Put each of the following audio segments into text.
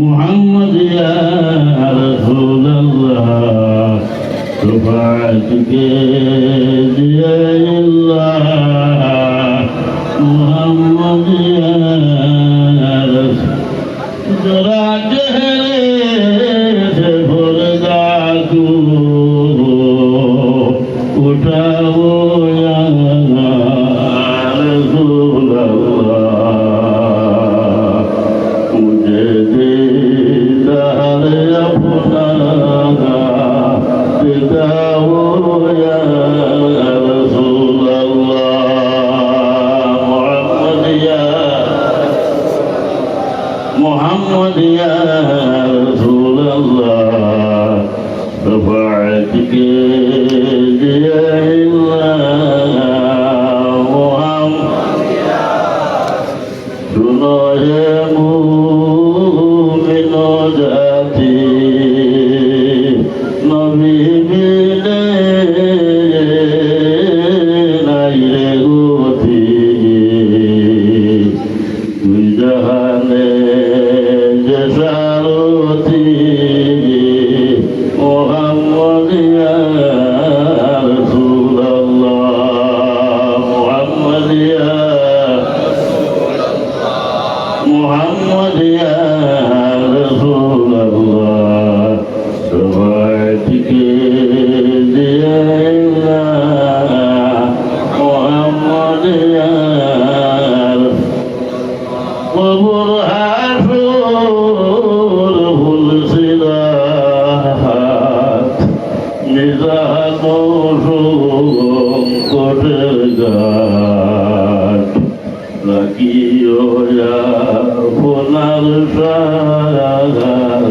محمد يا رسول الله رفعتك يا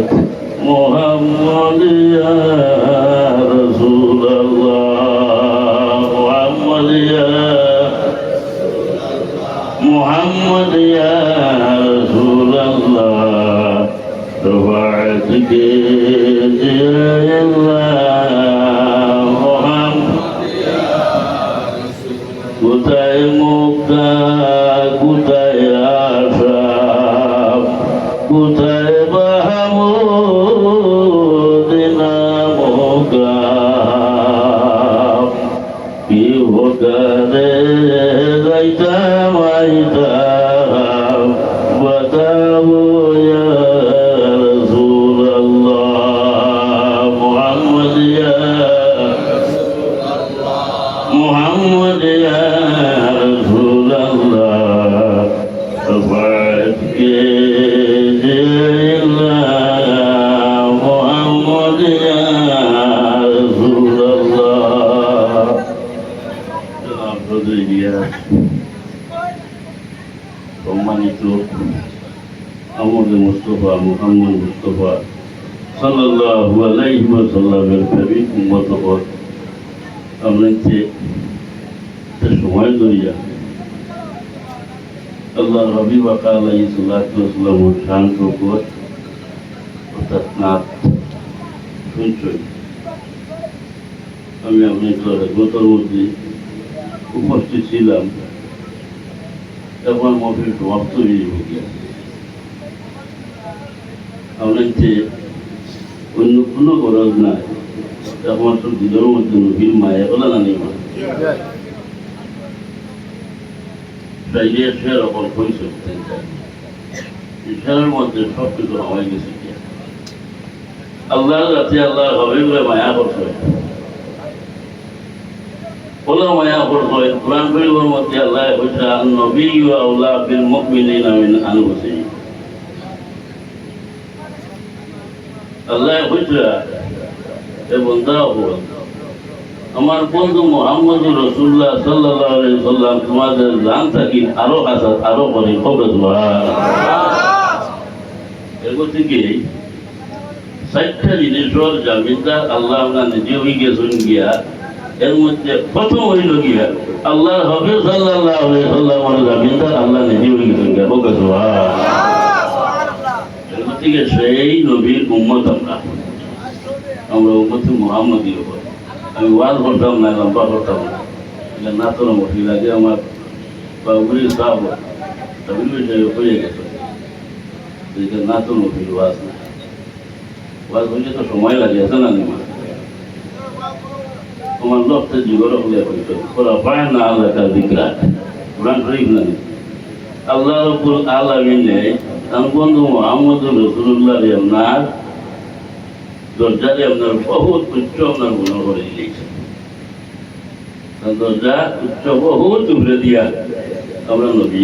সারাত মোহাম্মদ ইয়া রাসূলুল্লাহ মোহাম্মদ ইয়া মোহাম্মদ সম্মানিত আমাদের মুস্তফা মুহাম্মদ মুস্তফা সাল্লাল্লাহু আলাইহি সময় ধরিয়া আল্লাহ রবি বাকা আলাই সাল্লাম শান্ত অর্থাৎ নাথ আমি আপনার গতর মধ্যে উপস্থিত ছিলাম তখন মফিল সমাপ্ত হয়ে গিয়া আপনাকে অন্য কোনো গরজ নাই। একমাত্র দিলের মধ্যে নবীর মায়া বলা নানি মা চাইলে সে রকম হয়েছে ঈশ্বরের মধ্যে সব কিছু। হয়ে গেছে গিয়া আল্লাহর রাতে আল্লাহ হবে বলে মায়া করছে। ওলা মায়া করছে কোরআন শরীফের মধ্যে আল্লাহ হয়েছে নবী আউলা বিল মুমিনিনা মিন আনফুসিহিম। আল্লাহ হয়েছে এ বন্ধা হল আমার বন্ধু মোহাম্মদ রসুল্লাহ সাল্লাহ সাল্লাম তোমাদের জান থাকি আরও আসাদ আরও করে কবে এরপর থেকে চারটা জিনিসের জামিনদার আল্লাহ আমরা নিজে হয়ে গেছেন গিয়া, এর মধ্যে প্রথম হইল গিয়া আল্লাহ হবে সাল্লাহ সাল্লাম জামিনদার আল্লাহ নিজে হয়ে গেছেন গিয়া কবে থেকে সেই নবীর উম্মত আমরা। আমরা উম্মতি মোহাম্মদী হব আমি ওয়াজ করতাম, না লম্বা করতাম না। এটা না তো মহিল আমার বাবুরি সাহ হয়ে গেছে। এদিকে না তো নতুন ওয়াজ না। ওয়াজ হইলে তো সময় লাগে, আছে না নিমা তোমার লক্ষ্যে জীবন হলে হইতো ওরা পায় না আল্লাহ কার বিক্রাট কোরআন শরীফ না আল্লাহ রব্বুল আলামিনে বন্ধু মোহাম্মদ রসুল্লাহ আপনার দরজারে আপনার বহুত উচ্চ আপনার গুণ করে দিয়েছে। দরজা উচ্চ বহুত উপরে দিয়া আমরা নবী।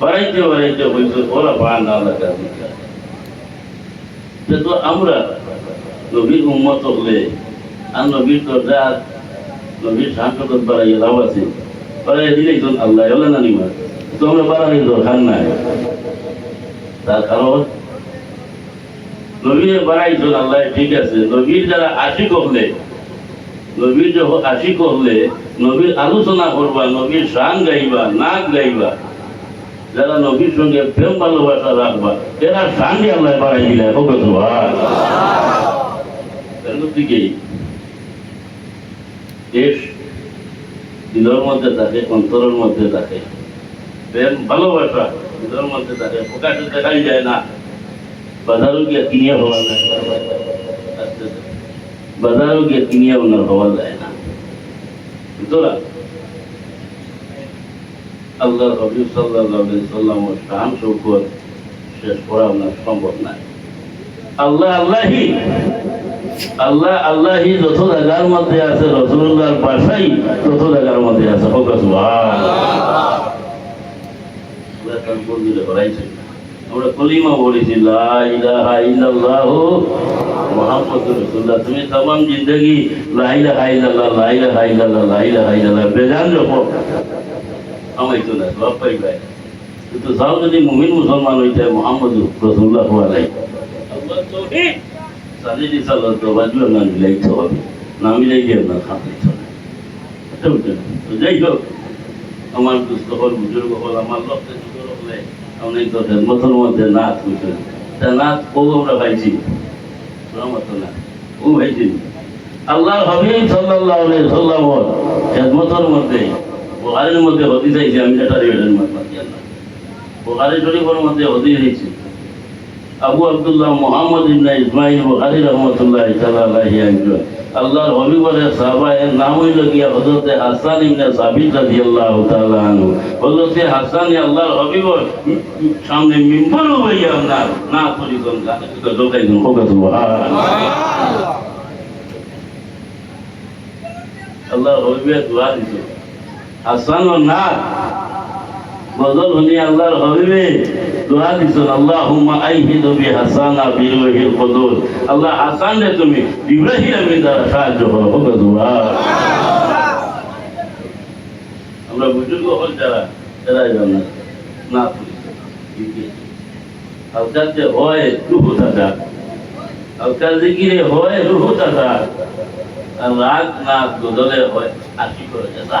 বাড়াইতে বাড়াইতে হইতে ওরা পায় না আল্লাহ কার বিক্রাট কিন্তু আমরা নবীর উম্মত হলে আর নবীর দরজা নবীর সাহায্য লাভ আছে। দিলেই তো আল্লাহ তো আমরা দরকার নাই। তার কারণ আল্লাহ ঠিক আছে। নবীর যারা আশি করলে নবীর যখন আশি করলে নবীর আলোচনা করবা, নবীর শান গাইবা, নাক গাইবা যারা নবীর সঙ্গে প্রেম ভালোবাসা রাখবা, এরা শানকে আল্লাহ বাড়াই দিলে দিকেই দেশ মধ্যে থাকে, অন্তরের মধ্যে থাকে। প্রেম, ভালোবাসা দিলের মধ্যে থাকে, প্রকাশে দেখাই যায় না। বাজারও গিয়ে কিনিয়া হওয়া যায়। বাজারও গিয়ে কিনিয়া ওনার হওয়া যায় না। সুতরাং আল্লাহ রবি সাল্লাহাম সাল্লাম শাহান শৌকত শেষ করা আপনার সম্ভব না আল্লাহ আল্লাহি আল্লাহ আল্লাহি যত জায়গার মধ্যে আছে রসুল্লাহর পাশাই তত জায়গার মধ্যে আছে। ফোকাস আমরা কলিমা বলেছি তুমি তাম জিন্দগি লাইলা হাইলা লাইলা হাইলা লাইলা হাইলা বেজান যখন আমাই তো না সব পাইবে কিন্তু যাও যদি মুমিন মুসলমান হইতে মুহাম্মদ রাসূলুল্লাহ আলাইহি আল্লাহ তৌহিদ সাদিদি সাল্লাহ তো বাজবে না মিলাইতে হবে। না আপনার খাতে চলে এটা যাই হোক, আমার দুস্থ বুজুর্গ হল আমার লক্ষ্যে সুন্দর হলে অনেক কথা মতন মধ্যে নাচ বুঝলেন? তা নাচ ও আমরা পাইছি? রহমত না। ও ভাইছি আল্লাহ হাবিব আলাইহি সাল্লাম খেদমতের মধ্যে বুখারীর মধ্যে হদি চাইছে আমি এটা মত মাতি আল্লাহ। বুখারী শরীফের মধ্যে হদি হয়েছে আবু আব্দুল্লাহ মোহাম্মদ ইবনে ইসমাইল বুখারী রহমতুল্লাহ তাআলা আল্লাহর হবিবরের সাহাবায়ের নাম হইল গিয়া হযরতে হাসান ইবনে সাবিত রাদিয়াল্লাহু তাআলা আনহু। হযরতে হাসান আল্লাহর হবিবর সামনে মিম্বর হইয়া না না পরিজন গানে দোকাই দিন হোক আল্লাহর হবিবের দোয়া দিছে। হাসান ও না বদল হনি আল্লাহর হবিবে। দোয়া দিছেন, আল্লাহুম্মা আইহিদু বি হাসানা বিরুহিল কুদুর। আল্লাহ হাসান রে তুমি, ইব্রাহিম এর দ্বারা সাহায্য করো। হোক দোয়া। আমরা বুজুর্গ হল যারা, এরাই জানা। না আজকাল যে হয়, রুহু থাকা আজকাল জিকিরে হয়, রুহু থাকা আর রাগ না বদলে হয় আশি করে যা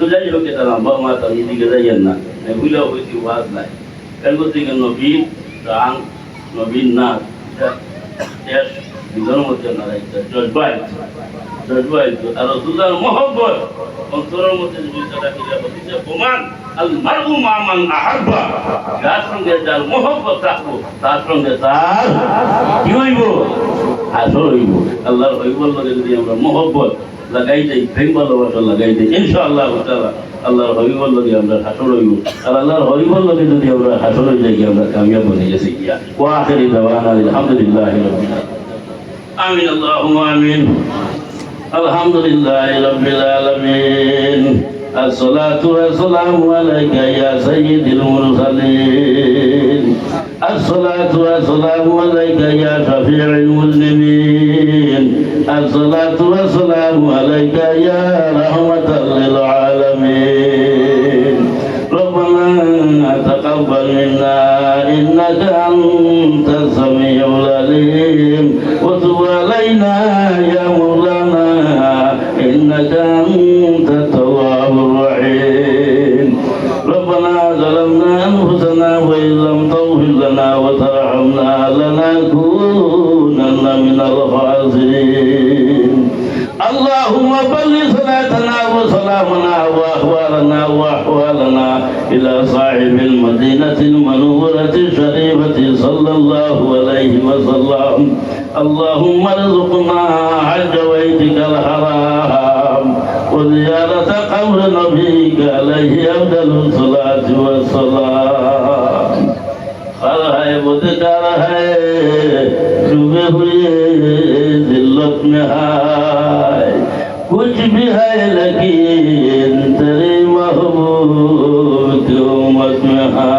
তো যাই হোক এটা লম্বা মাত আমি দিকে না ভুলেও হয়েছি ওয়াজ নাই এরপর থেকে নবীন রান নবীন নাথ শেষ দুজনের মধ্যে জজবাই জজবাই আর রসুল্লাহর মহব্বত অন্তরের মধ্যে যদি তারা কিরা হচ্ছে প্রমাণ আল মারু মামান আহাব্বা যার সঙ্গে যার মহব্বত থাকব তার সঙ্গে তার কি হইব আসল হইব আল্লাহর হইবর যদি আমরা মহব্বত লাগাই দেই প্রেম ভালোবাসা লাগাই দেই ইনশাআল্লাহ তাআলা আল্লাহর হরিবল লগে আমরা হাসর হইব আর আল্লাহর হরিবল লগে যদি আমরা হাসর হই যাই আমরা কামিয়াব হয়ে গেছি গিয়া ওয়া আখিরি দাওয়ানা আলহামদুলিল্লাহি রাব্বিল আলামিন আমিন আল্লাহুম্মা আমিন আলহামদুলিল্লাহি রাব্বিল আলামিন الصلاة والسلام عليك يا سيد المرسلين الصلاة والسلام عليك يا شفيع المسلمين الصلاة والسلام عليك يا رحمة للعالمين. ربنا تقبل منا إنك أنت السميع العليم. وتب علينا भी है लेकिन तेरे महबूब की उम्मत में है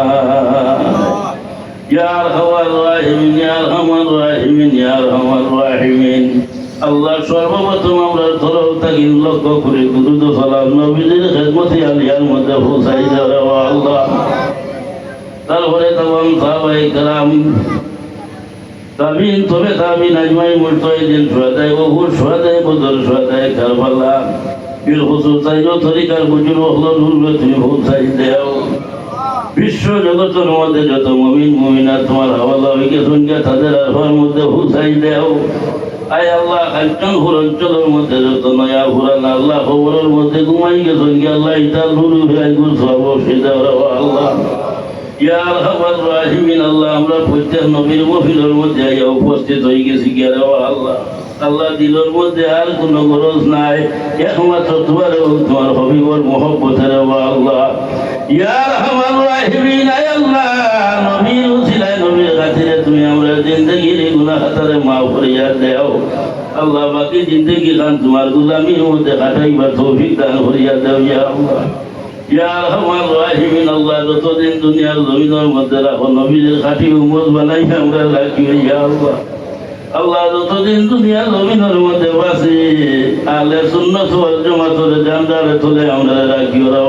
या रहमान রাহিমিন ইয়া রহমান রাহিমিন ইয়া রহমান রাহিমিন আল্লাহ সর্বপ্রথম আমরা তরফ থাকি লক্ষ্য করে দুরুদ সালাম নবীদের খেদমতি আলিয়ার মধ্যে পৌঁছাই দেওয়া আল্লাহ তারপরে তখন সাহাবাই কালাম তাবিন তবে তাবিন আজমাই মুরতাইদিন সুহাদায় বহু সুহাদায় বদর সুহাদায় কারবালা। বিল তুমি দেও। বিশ্ব জগতের মধ্যে যত মমিন মমিনা তোমার হাওয়ালা হইকে শুনকে তাদের আরফার মধ্যে দেও। আয় আল্লাহ একজন অঞ্চলের মধ্যে যত নয়া ফুরান আল্লাহ খবরের মধ্যে ঘুমাই গেছেন আল্লাহ ইতাল নুরু ভাই গুল আল্লাহ। ইয়া আরহামার রাহিমিন, আল্লাহ, আমরা প্রত্যেক নবীর মহিলার মধ্যে আইয়া উপস্থিত হয়ে গেছি। কি আল্লাহ? আল্লাহ দিলের মধ্যে আর কোনো গরজ নাই। একমাত্র তোমার এবং তোমার হবিবর মহব্বতের আল্লাহ। ইয়া আরহামার রাহিমিন, আয় আল্লাহ তুমি আমরা জিন্দগির গুনাহ খাতারে মাফ করিয়া দেও। আল্লাহ, বাকি জিন্দগি খান তোমার গুলামির মধ্যে কাটাইবার তৌফিক দান করিয়া দেও ইয়া আল্লাহ। আল্লাহ যতদিন দুনিয়ার জমিনের মধ্যে রাখো, নবীদের খাঁটি উম্মত বানাই আমরা রাখি, ইয়া আল্লাহ। আল্লাহ মধ্যে বাসি আলে সুন্নত জমা জামাতের জান্ডারে তুলে আমরা রাখি, ওরা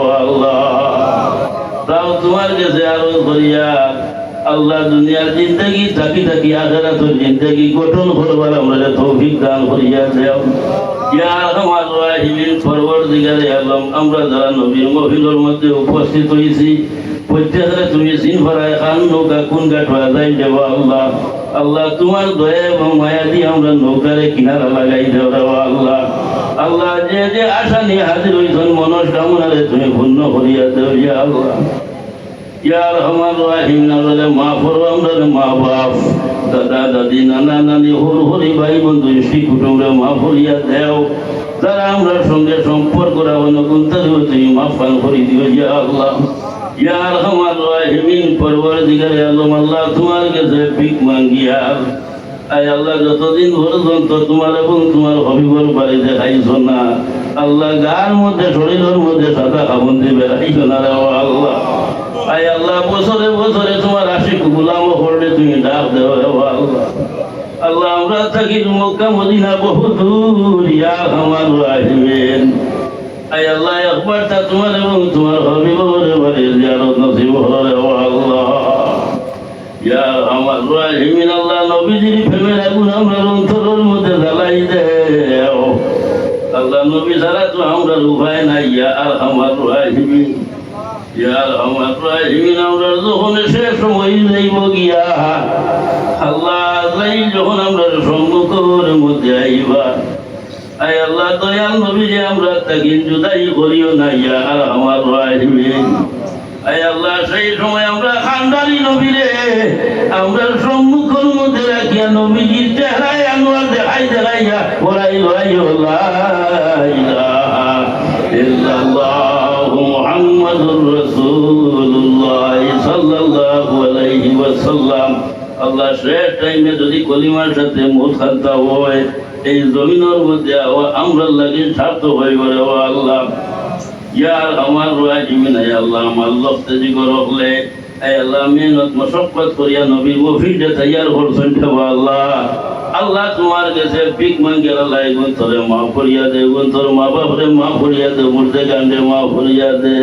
তাও তোমার কাছে আরও করিয়া আল্লাহ দুনিয়ার জিন্দগি থাকি থাকি আখেরাতের জিন্দগি গঠন করবার আমরা তৌফিক দান করিয়া দেও তুমি আল্লাহ। তোমার দয়া এবং মায়া দিয়ে আমরা নৌকারে কিনারা লাগাই আল্লাহ। আল্লাহ, যে যে আশা নিয়ে হাজির হইছেন, মনস্কামনারে তুমি পূর্ণ করিয়া দেব আল্লাহ। ইয়া রহমান মা পড়ো আমাদের মা বাপ দাদা, দাদি, নানা, নানি, হর, হরি, ভাই, বন্ধু, স্ত্রী কুটুম্বে মা দেও। যারা আমরা সঙ্গে সম্পর্ক রাখুন গুন্তার তুমি মা ফান করি দিও, ইয়া আল্লাহ। ইয়া রহমান রাহিমিন পরবর দিগারে আলম আল্লাহ তোমার কাছে ভিক মাঙ্গিয়া। আয় আল্লাহ, যতদিন পর্যন্ত তোমার এবং তোমার হবিবর বাড়িতে খাইছো না, আল্লাহ গার মধ্যে, শরীরের মধ্যে সাদা খাবন দিবে রাখিছো না আল্লাহ। আয় আল্লাহ, বছরে বছরে তোমার আশিক গুলাম করলে তুমি ডাক দেও আল্লাহ। আল্লাহ, আমরা থাকি মক্কা, মদিনা, বহু দূর, ইয়া আমার রাহিমেন। আয় আল্লাহ একবার তা তোমার এবং তোমার হবিবর বাড়ি জিয়ারত নসিব হলো রে ও আল্লাহ। ইয়া আমার রাহিমিন, আল্লাহ, নবীজির প্রেমের আগুন আমরা অন্তরের মধ্যে জ্বালাই দেও। আল্লাহ, নবী ছাড়া তো আমরা উপায় নাই, ইয়া আর আমার রাহিমিন। আমার আল্লাহ যখন আমরা ইয়া আমার আল্লাহ, সেই সময় আমরা আমরা মধ্যে চেহারায় দেখাই দেখাইয়া ভাই আল্লাহ শেষ টাইমে যদি কলিমার সাথে মুখ খান্তা হয়, এই জমিনের মধ্যে আমরা লাগে স্বার্থ হয়ে গেলে, ও আল্লাহ, ইয়ার আমার রাজিমিন আয় আল্লাহ, আমার লক্ষ্যে জি করলে আয় আল্লাহ, মেহনত মশক্কত করিয়া নবী মফিদে তৈয়ার করছেন আল্লাহ। আল্লাহ তোমার কাছে ভিক মাঙ্গের আল্লাহ এগুন তোরে মা ফরিয়া দে এগুন তোর মা বাপরে মা ফরিয়া দে মুর্দে গান্ডে মা ফরিয়া দে।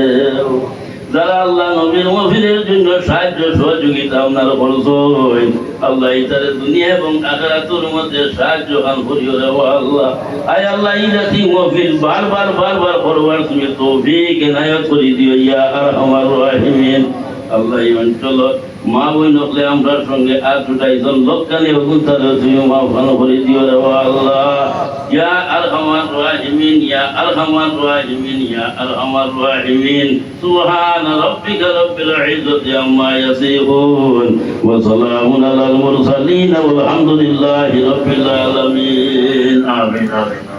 যারা আল্লাহ নবীর মফিদের জন্য সাহায্য সহযোগিতা আপনার করছেন আল্লাহ ইতারে দুনিয়া এবং আখেরাতের মধ্যে সাহায্য কান করিও রে আল্লাহ। আয় আল্লাহ, এই জাতি মফিল বারবার বারবার করবার তুমি তৌফিক এনায়ত করি দিও ইয়া আর আমার রাহিমিন। আল্লাহ এই অঞ্চল মা বই নকলে আমরা সঙ্গে আর দুটাইজন লোককালে অগুতারে তুমি মা ভালো করে দিও রে ও আল্লাহ। ইয়া আর আমার রাহিমিন, ইয়া আর আমার রাহিমিন, ইয়া আর আমার রাহিমিন। সুবহান রাব্বিকা রব্বিল ইজ্জতি আম্মা ইয়াসিফুন। ওয়া সালামুন আলাল মুরসালিন ওয়া আলহামদুলিল্লাহি রাব্বিল আলামিন। আমিন আমিন।